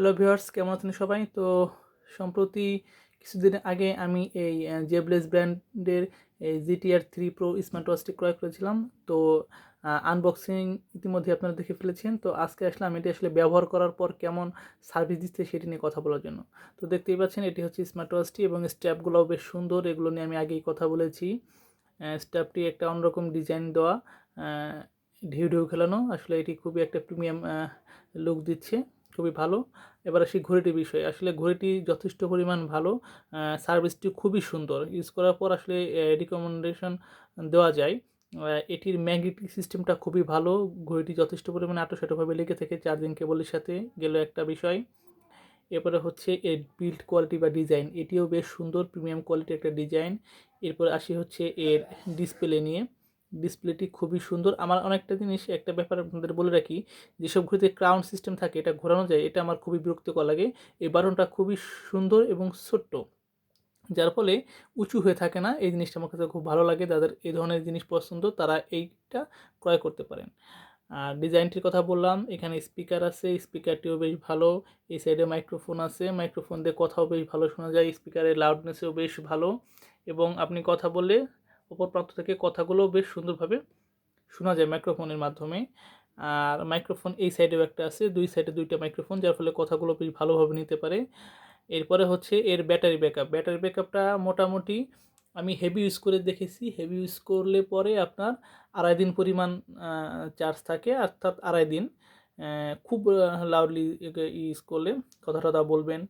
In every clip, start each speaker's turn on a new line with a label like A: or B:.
A: Hello viewers কেমন আছেন সবাই? তো সম্প্রতি কিছুদিন আগে আমি এই জেবলেস ব্র্যান্ডের এই জিটিআর থ্রি প্রো স্মার্ট ওয়াচটি ক্রয় করেছিলাম। তো আনবক্সিং ইতিমধ্যে আপনারা দেখে ফেলেছেন। তো আজকে আসলাম, এটি আসলে ব্যবহার করার পর কেমন সার্ভিস দিচ্ছে সেটি নিয়ে কথা বলার জন্য। তো দেখতেই পাচ্ছেন, এটি হচ্ছে স্মার্ট ওয়াচটি এবং স্ট্যাপগুলোও বেশ সুন্দর। এগুলো নিয়ে আমি আগেই কথা বলেছি। স্ট্যাপটি একটা অন্যরকম ডিজাইন দেওয়া ঢেউ ঢেউ খেলানো। আসলে এটি খুবই একটা প্রিমিয়াম লুক দিচ্ছে। খুবই ভালো। এবার আসি ঘড়িটির বিষয়ে। আসলে ঘড়িটি যথেষ্ট পরিমাণ ভালো। সার্ভিসটি খুবই সুন্দর। ইউজ করার পর আসলে রিকমেন্ডেশন দেওয়া যায়। এটির ম্যাগনেটিক সিস্টেমটা খুবই ভালো। ঘড়িটি যথেষ্ট পরিমাণে আটোসাটোভাবে লেগে থাকে চার্জিং কেবলের সাথে। গেল একটা বিষয়। এরপরে হচ্ছে এর বিল্ড কোয়ালিটি বা ডিজাইন এটিও বেশ সুন্দর প্রিমিয়াম কোয়ালিটি একটা ডিজাইন এরপর আসি হচ্ছে এর ডিসপ্লে নিয়ে। ডিসপ্লেটি খুবই সুন্দর। আমার অনেকটা জিনিস, একটা ব্যাপার আপনাদের বলে রাখি, যেসব ঘুরিতে ক্রাউন সিস্টেম থাকে, এটা ঘোরানো যায়, এটা আমার খুবই বিরক্তিকর লাগে। এই বাটনটা খুবই সুন্দর এবং ছোট্ট, যার ফলে উঁচু হয়ে থাকে না। এই জিনিসটা আমার কাছে খুব ভালো লাগে, যাদের এই ধরনের জিনিস পছন্দ, তারা এইটা ক্রয় করতে পারেন। আর ডিজাইনটির কথা বললাম, এখানে স্পিকার আছে স্পিকারটিও বেশ ভালো, এই সাইডে মাইক্রোফোন আছে মাইক্রোফোন দিয়ে কথাও বেশ ভালো শোনা যায় স্পিকারের লাউডনেসও বেশ ভালো। এবং আপনি কথা বললে অপর প্রান্ত থেকে কথাগুলো বেশ সুন্দরভাবে শোনা যায় মাইক্রোফোনের মাধ্যমে। আর মাইক্রোফোন এই সাইডেও একটা আছে, দুই সাইডে দুইটা মাইক্রোফোন যার ফলে কথাগুলো বেশ ভালোভাবে নিতে পারে। এরপরে হচ্ছে এর ব্যাটারি ব্যাকআপ ব্যাটারি ব্যাকআপটা মোটামুটি আমি হেভি ইউজ করে দেখেছি। হেভি ইউজ করলে পরে আপনার আড়াই দিন পরিমাণ চার্জ থাকে, অর্থাৎ আড়াই দিন। খুব লাউডলি ইউজ করলে কথা টথা বলবেন।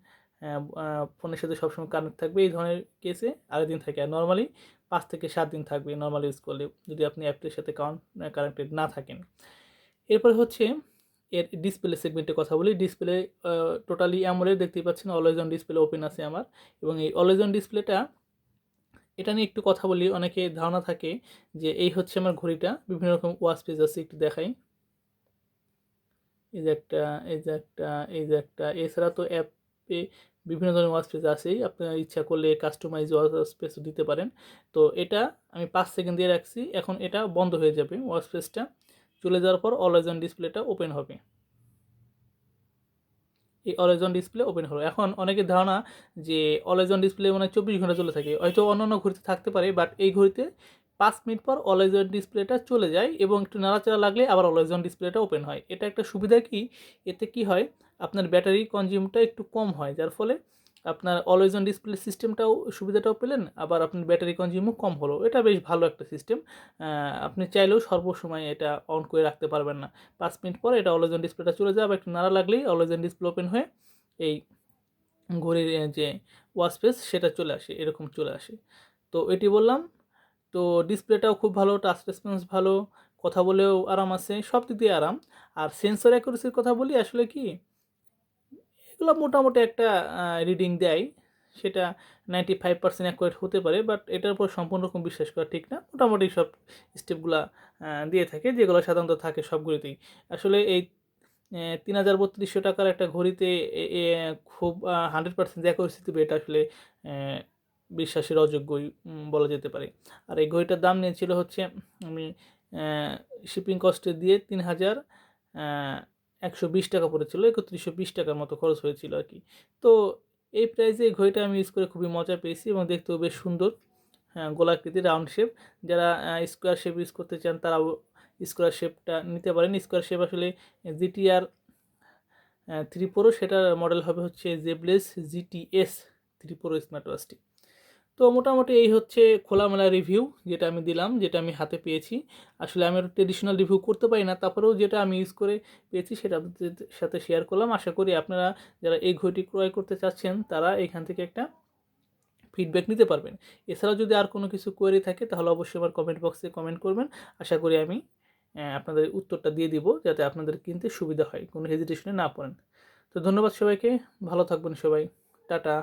A: ফোনের সাথে সবসময় কানেক্ট থাকবে। এই ধরনের কেসে আড়াই দিন থাকে। আর নর্মালি পাঁচ থেকে সাত দিন থাকবে নর্মাল ইউজ করলে যদি আপনি অ্যাপটির সাথে কানেক্টেড না থাকেন। এরপরে হচ্ছে এর ডিসপ্লে সেগমেন্টের কথা বলি। ডিসপ্লে টোটালি অ্যামোলেড দেখতেই পাচ্ছেন অলওয়েজ অন ডিসপ্লে ওপেন আছে আমার। এবং এই অলওয়েজ অন ডিসপ্লেটা এটা নিয়ে একটু কথা বলি। অনেকে ধারণা থাকে যে এই হচ্ছে আমার ঘড়িটা। বিভিন্ন রকম ওয়াচ পেজ আছে, একটু দেখাই। এই যে একটা, এই যে একটা, এই যে একটা। এছাড়া তো অ্যাপে বিভিন্ন ধরনের ওয়াচ পেজ আছেই, আপনার ইচ্ছা করলে কাস্টমাইজ ওয়াচ পেজও দিতে পারেন। তো এটা আমি পাঁচ সেকেন্ড দিয়ে রাখছি, এখন এটা বন্ধ হয়ে যাবে ওয়াচ পেজটা চলে যাওয়ার পর অলওয়েজ অন ডিসপ্লেটা ওপেন হবে। এই অলওয়েজ অন ডিসপ্লে ওপেন হলো। এখন অনেকের ধারণা যে অলওয়েজ অন ডিসপ্লে মানে চব্বিশ ঘণ্টা চলে থাকে, হয়তো অন্য অন্য ঘড়িতে থাকতে পারে বাট এই ঘড়িতে পাঁচ মিনিট পর অলওয়েজ ডিসপ্লেটা চলে যায় এবং একটু নাড়াচাড়া লাগলে আবার অলওয়েজ ডিসপ্লেটা ওপেন হয়। এটা একটা সুবিধা কি? এতে কি হয়? আপনার ব্যাটারি কনজিউমটা একটু কম হয়, যার ফলে আপনার অলওয়েজ ডিসপ্লে সিস্টেমটাও সুবিধাটাও পেলেন, আবার আপনার ব্যাটারি কনজিউমও কম হলো। এটা বেশ ভালো একটা সিস্টেম আপনি চাইলেও সর্বসময় এটা অন করে রাখতে পারবেন না। পাঁচ মিনিট পর এটা অলওয়েজ ডিসপ্লেটা চলে যাবে একটু নাড়া লাগলেই অলওয়েজ ডিসপ্লে ওপেন হয়ে এই ঘড়ির যে ওয়াশ পেস সেটা চলে আসে, এরকম চলে আসে। তো এটি বললাম তো ডিসপ্লেটাও খুব ভালো টাচ রেসপন্স ভালো, কথা বলেও আরাম আছে, সব দিক দিয়ে আরাম। আর সেন্সর অ্যাকুরেসির কথা বলি, আসলে কি, এগুলো মোটামুটি একটা রিডিং দেয়। সেটা নাইনটি ফাইভ পার্সেন্ট অ্যাকুরেট হতে পারে বাট এটার উপর সম্পূর্ণ রকম বিশ্বাস করা ঠিক না। মোটামুটি সব স্টেপগুলো দিয়ে থাকে, যেগুলো সাধারণত থাকে সবগুলিতেই। আসলে এই তিন হাজার বত্রিশশো টাকার একটা ঘড়িতে খুব হান্ড্রেড পার্সেন্ট অ্যাকুরেসি দেবে, এটা আসলে বিশ্বাসের অযোগ্যই বলা যেতে পারে। আর এই ঘড়িটার দাম নিয়েছিল হচ্ছে, আমি শিপিং কস্টে দিয়ে তিন হাজার একশো বিশ টাকা পড়েছিল, একত্রিশশো বিশ টাকার মতো খরচ হয়েছিল আর কি। তো এই প্রাইসে এই ঘড়িটা আমি ইউজ করে খুবই মজা পেয়েছি এবং দেখতেও বেশ সুন্দর হ্যাঁ গোলাকৃতি রাউন্ড শেপ যারা স্কোয়ার শেপ ইউজ করতে চান তারাও স্কোয়ার শেপটা নিতে পারেন। স্কোয়ার শেপ আসলে জিটিআর থ্রি প্রো সেটার মডেল হবে হচ্ছে Zeblaze GTS three pro smart ওয়াচটি তো মোটামুটি এই হচ্ছে খোলামেলা রিভিউ যেটা আমি দিলাম, যেটা আমি হাতে পেয়েছি। আসলে আমি ট্রেডিশনাল রিভিউ করতে পারি না, তারপরেও যেটা আমি ইউজ করে পেয়েছি সেটা সাথে শেয়ার করলাম। আশা করি আপনারা যারা এই ঘড়িটি ক্রয় করতে চাচ্ছেন, তারা এখান থেকে একটা ফিডব্যাক নিতে পারবেন। এছাড়াও যদি আর কোনো কিছু কোয়ারি থাকে, তাহলে অবশ্যই আমার কমেন্ট বক্সে কমেন্ট করবেন। আশা করি আমি আপনাদের উত্তরটা দিয়ে দিব, যাতে আপনাদের কিনতে সুবিধা হয়, কোনো হেজিটেশনে না পড়েন। তো ধন্যবাদ সবাইকে, ভালো থাকবেন সবাই। টাটা।